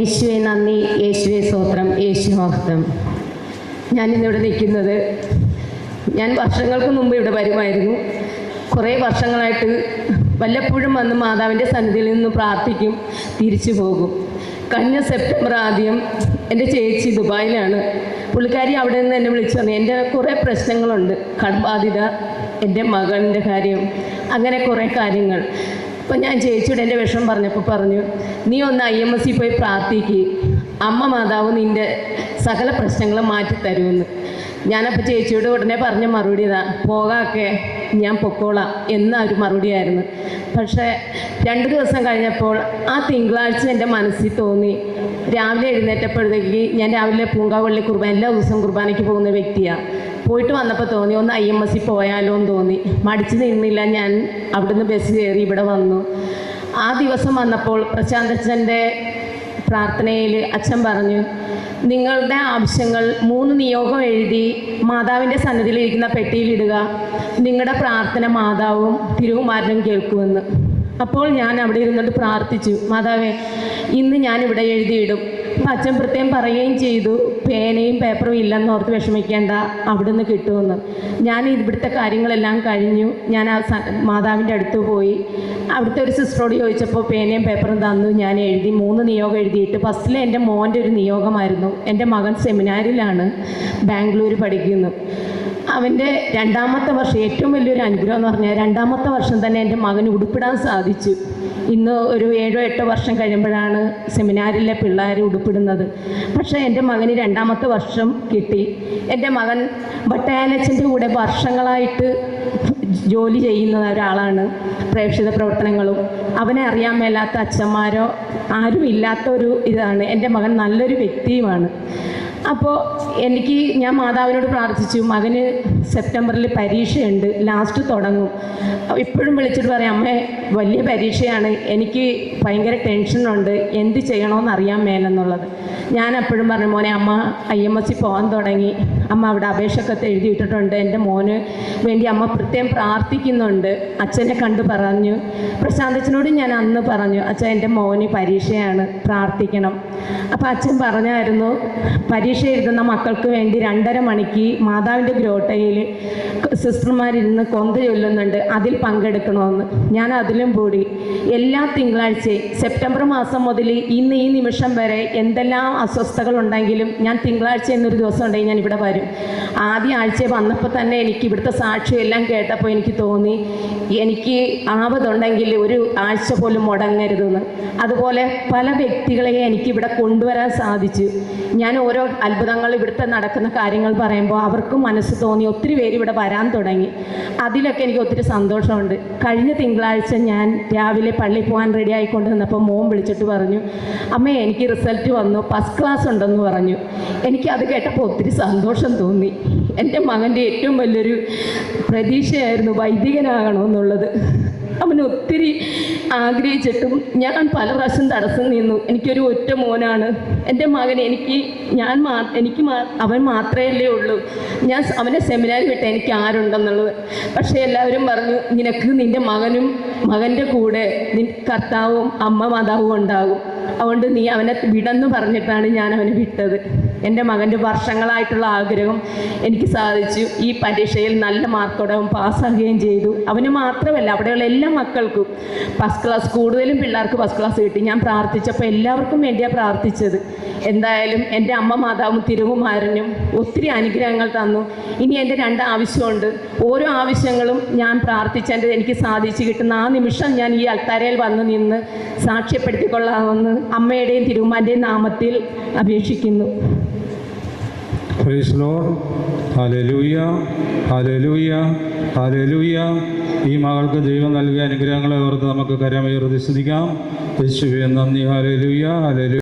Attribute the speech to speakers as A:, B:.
A: യേശുവെ നന്ദി. യേശുവെ സ്തോത്രം. യേശു മഹത്വം. ഞാനിന്നിവിടെ നിൽക്കുന്നത് ഞാൻ വർഷങ്ങൾക്ക് മുമ്പ് ഇവിടെ വരുമായിരുന്നു. കുറേ വർഷങ്ങളായിട്ട് വല്ലപ്പോഴും വന്ന് മാതാവിന്റെ സന്നിധിയിൽ നിന്ന് പ്രാർത്ഥിക്കും തിരിച്ചു പോകും. കഴിഞ്ഞ സെപ്റ്റംബർ ആദ്യം എന്റെ ചേച്ചി ദുബായിലാണ്. പുള്ളിക്കാരി അവിടെ നിന്ന് എന്നെ വിളിച്ചു പറഞ്ഞു എന്റെ കുറേ പ്രശ്നങ്ങളുണ്ട്. കടബാധിത എന്റെ മകന്റെ കാര്യം അങ്ങനെ കുറേ കാര്യങ്ങൾ. അപ്പോൾ ഞാൻ ചേച്ചിയുടെ എന്റെ വിഷം പറഞ്ഞപ്പോൾ പറഞ്ഞു നീ ഒന്ന് ഐ എം എസ് സി പോയി പ്രാർത്ഥിക്ക്. അമ്മ മാതാവ് നിന്റെ സകല പ്രശ്നങ്ങളും മാറ്റി തരുമെന്ന് ഞാനപ്പോൾ ചേച്ചിയോട് ഉടനെ പറഞ്ഞ മറുപടി ഇതാ പോകാക്കെ ഞാൻ പൊക്കോളാം എന്ന ഒരു മറുപടിയായിരുന്നു പക്ഷേ രണ്ട് ദിവസം കഴിഞ്ഞപ്പോൾ ആ തിങ്കളാഴ്ച എന്റെ മനസ്സിൽ തോന്നി രാവിലെ എഴുന്നേറ്റപ്പോഴത്തേക്ക് ഞാൻ രാവിലെ പൂങ്കാവള്ളി കുർബാന എല്ലാ ദിവസവും കുർബാനയ്ക്ക് പോകുന്ന വ്യക്തിയാണ് പോയിട്ട് വന്നപ്പോൾ തോന്നി ഒന്ന് ഐ എം എസ് സി പോയാലോ എന്ന് തോന്നി. മടിച്ചു നിന്നില്ല ഞാൻ. അവിടുന്ന് ബസ് കയറി ഇവിടെ വന്നു. ആ ദിവസം വന്നപ്പോൾ പ്രശാന്തച്ഛന്റെ പ്രാർത്ഥനയിൽ അച്ഛൻ പറഞ്ഞു നിങ്ങളുടെ ആവശ്യങ്ങൾ മൂന്ന് നിയോഗം എഴുതി മാതാവിന്റെ സന്നിധിയിലിരിക്കുന്ന പെട്ടിയിലിടുക നിങ്ങളുടെ പ്രാർത്ഥന മാതാവും തിരുവുമാരനും കേൾക്കുമെന്ന്. അപ്പോൾ ഞാൻ അവിടെ ഇരുന്നിട്ട് പ്രാർത്ഥിച്ചു മാതാവേ ഇന്ന് ഞാനിവിടെ എഴുതിയിടും. അപ്പം അച്ഛൻ പ്രത്യേകം പറയുകയും ചെയ്തു പേനയും പേപ്പറും ഇല്ലെന്ന് ഓർത്ത് വിഷമിക്കേണ്ട അവിടെ നിന്ന് കിട്ടുമെന്ന്. ഞാൻ ഇവിടുത്തെ കാര്യങ്ങളെല്ലാം കഴിഞ്ഞു. ഞാൻ ആ മാതാവിന്റെ അടുത്ത് പോയി. അവിടുത്തെ ഒരു സിസ്റ്ററോട് ചോദിച്ചപ്പോൾ പേനയും പേപ്പറും തന്നു. ഞാൻ എഴുതി മൂന്ന് നിയോഗം എഴുതിയിട്ട് ഫസ്റ്റിൽ എന്റെ മോന്റെ ഒരു നിയോഗമായിരുന്നു. എന്റെ മകൻ സെമിനാരിലാണ് ബാംഗ്ലൂർ പഠിക്കുന്നു. അവന്റെ രണ്ടാമത്തെ വർഷം ഏറ്റവും വലിയൊരു അനുഗ്രഹം എന്ന് പറഞ്ഞാൽ രണ്ടാമത്തെ വർഷം തന്നെ എന്റെ മകന് ഉടുപ്പിടാൻ സാധിച്ചു. ഇന്ന് ഒരു ഏഴോ എട്ടോ വർഷം കഴിയുമ്പോഴാണ് സെമിനാരിലെ പിള്ളേർ ഉടുപ്പിടുന്നത്. പക്ഷേ എന്റെ മകന് രണ്ടാമത്തെ വർഷം കിട്ടി. എന്റെ മകൻ ബട്ടാലച്ചന്റെ കൂടെ വർഷങ്ങളായിട്ട് ജോലി ചെയ്യുന്ന ഒരാളാണ്. പ്രേക്ഷിത പ്രവർത്തനങ്ങളും. അവനെ അറിയാൻ മേലാത്ത അച്ഛന്മാരോ ആരും ഇല്ലാത്ത ഒരു ഇതാണ്. എന്റെ മകൻ നല്ലൊരു വ്യക്തിയുമാണ്. അപ്പോൾ എനിക്ക് ഞാൻ മാതാവിനോട് പ്രാർത്ഥിച്ചു മകന് സെപ്റ്റംബറിൽ പരീക്ഷയുണ്ട് ലാസ്റ്റ് തുടങ്ങും. ഇപ്പോഴും വിളിച്ചിട്ട് പറയാം അമ്മേ വലിയ പരീക്ഷയാണ് എനിക്ക് ഭയങ്കര ടെൻഷനുണ്ട് എന്ത് ചെയ്യണമെന്ന് അറിയാൻ മേലെന്നുള്ളത്. ഞാൻ എപ്പോഴും പറഞ്ഞു മോനെ അമ്മ ഐ എം എസ് സി പോകാൻ തുടങ്ങി. അമ്മ അവിടെ അപേക്ഷക്കത്ത് എഴുതിയിട്ടിട്ടുണ്ട് എന്റെ മോന് വേണ്ടി അമ്മ പ്രത്യേകം പ്രാർത്ഥിക്കുന്നുണ്ട്. അച്ഛനെ കണ്ട് പറഞ്ഞു. പ്രശാന്തച്ഛനോട് ഞാൻ അന്ന് പറഞ്ഞു അച്ഛൻ എന്റെ മോന് പരീക്ഷയാണ് പ്രാർത്ഥിക്കണം. അപ്പോൾ അച്ഛൻ പറഞ്ഞായിരുന്നു പരീക്ഷ എഴുതുന്ന മക്കൾക്ക് വേണ്ടി രണ്ടര മണിക്ക് മാതാവിന്റെ ഗ്രോട്ടയിൽ സിസ്റ്റർമാരിരുന്ന് കൊന്ത ചൊല്ലുന്നുണ്ട്. അതിൽ പങ്കെടുക്കണമെന്ന്. ഞാൻ അതിലും കൂടി. എല്ലാ തിങ്കളാഴ്ചയും സെപ്റ്റംബർ മാസം മുതൽ ഇന്ന് ഈ നിമിഷം വരെ എന്തെല്ലാം അസ്വസ്ഥതകളുണ്ടെങ്കിലും ഞാൻ തിങ്കളാഴ്ച എന്നൊരു ദിവസം ഉണ്ടെങ്കിൽ ഞാൻ ഇവിടെ വരും. ആദ്യ ആഴ്ച വന്നപ്പോൾ തന്നെ എനിക്ക് ഇവിടുത്തെ സാക്ഷ്യം എല്ലാം കേട്ടപ്പോൾ എനിക്ക് തോന്നി എനിക്ക് ആവതുണ്ടെങ്കിൽ ഒരു ആഴ്ച പോലും മുടങ്ങരുതെന്ന്. അതുപോലെ പല വ്യക്തികളെയും എനിക്ക് ഇവിടെ കൊണ്ടുവരാൻ സാധിച്ചു. ഞാൻ ഓരോ അത്ഭുതങ്ങൾ ഇവിടുത്തെ നടക്കുന്ന കാര്യങ്ങൾ പറയുമ്പോൾ അവർക്കും മനസ്സ് തോന്നി ഒത്തിരി പേര് ഇവിടെ വരാൻ തുടങ്ങി. അതിലൊക്കെ എനിക്ക് ഒത്തിരി സന്തോഷമുണ്ട്. കഴിഞ്ഞ തിങ്കളാഴ്ച ഞാൻ രാവിലെ പള്ളിയിൽ പോകാൻ റെഡി ആയിക്കൊണ്ട് നിന്നപ്പോൾ മോൻ വിളിച്ചിട്ട് പറഞ്ഞു അമ്മേ എനിക്ക് റിസൾട്ട് വന്നു. ഫസ്റ്റ് ക്ലാസ് ഉണ്ടെന്ന് പറഞ്ഞു. എനിക്ക് അത് കേട്ടപ്പോൾ ഒത്തിരി സന്തോഷം തോന്നി. എന്റെ മകന്റെ ഏറ്റവും വലിയൊരു പ്രതീക്ഷയായിരുന്നു വൈദികനാകണമെന്നുള്ളത്. അവന് ഒത്തിരി ആഗ്രഹിച്ചിട്ടും ഞാൻ പല പ്രാവശ്യം തടസ്സം നിന്നു. എനിക്കൊരു ഒറ്റ മോനാണ്. എന്റെ മകൻ എനിക്ക് ഞാൻ മാ എനിക്ക് അവൻ മാത്രമേ ഉള്ളൂ. ഞാൻ അവനെ സെമിനാർ വിട്ട എനിക്ക് ആരുണ്ടെന്നുള്ളത്. പക്ഷേ എല്ലാവരും പറഞ്ഞു നിനക്ക് നിന്റെ മകനും മകന്റെ കൂടെ നിൻ കർത്താവും അമ്മ മാതാവും ഉണ്ടാകും. അതുകൊണ്ട് നീ അവനെ വിടെന്ന് പറഞ്ഞിട്ടാണ് ഞാൻ അവനെ വിട്ടത്. എന്റെ മകന്റെ വർഷങ്ങളായിട്ടുള്ള ആഗ്രഹം എനിക്ക് സാധിച്ചു. ഈ പരീക്ഷയിൽ നല്ല മാർക്കോടെ അവൻ പാസ്സാകുകയും ചെയ്തു. അവന് മാത്രമല്ല അവിടെയുള്ള എല്ലാ മക്കൾക്കും ഫസ്റ്റ് ക്ലാസ് കൂടുതലും പിള്ളേർക്ക് ഫസ്റ്റ് ക്ലാസ് കിട്ടി. ഞാൻ പ്രാർത്ഥിച്ചപ്പോൾ എല്ലാവർക്കും വേണ്ടിയാണ് പ്രാർത്ഥിച്ചത്. എന്തായാലും എന്റെ അമ്മ മാതാവും തിരുവുമാരനും ഒത്തിരി അനുഗ്രഹങ്ങൾ തന്നു. ഇനി എന്റെ രണ്ട് ആവശ്യമുണ്ട്. ഓരോ ആവശ്യങ്ങളും ഞാൻ പ്രാർത്ഥിച്ചതിന്റെ എനിക്ക് സാധിച്ചു കിട്ടുന്ന ആ നിമിഷം ഞാൻ ഈ അൽത്താരയിൽ വന്ന് നിന്ന് സാക്ഷ്യപ്പെടുത്തിക്കൊള്ളാമെന്ന് അമ്മയുടെയും തിരുമാന്റെയും നാമത്തിൽ അപേക്ഷിക്കുന്നു.
B: ഈ മകൾക്ക് ദൈവം നൽകിയ അനുഗ്രഹങ്ങളെ ഓർത്ത് നമുക്ക് കരമേറി ശ്രദ്ധിക്കാം നന്ദി. Hallelujah hallelujah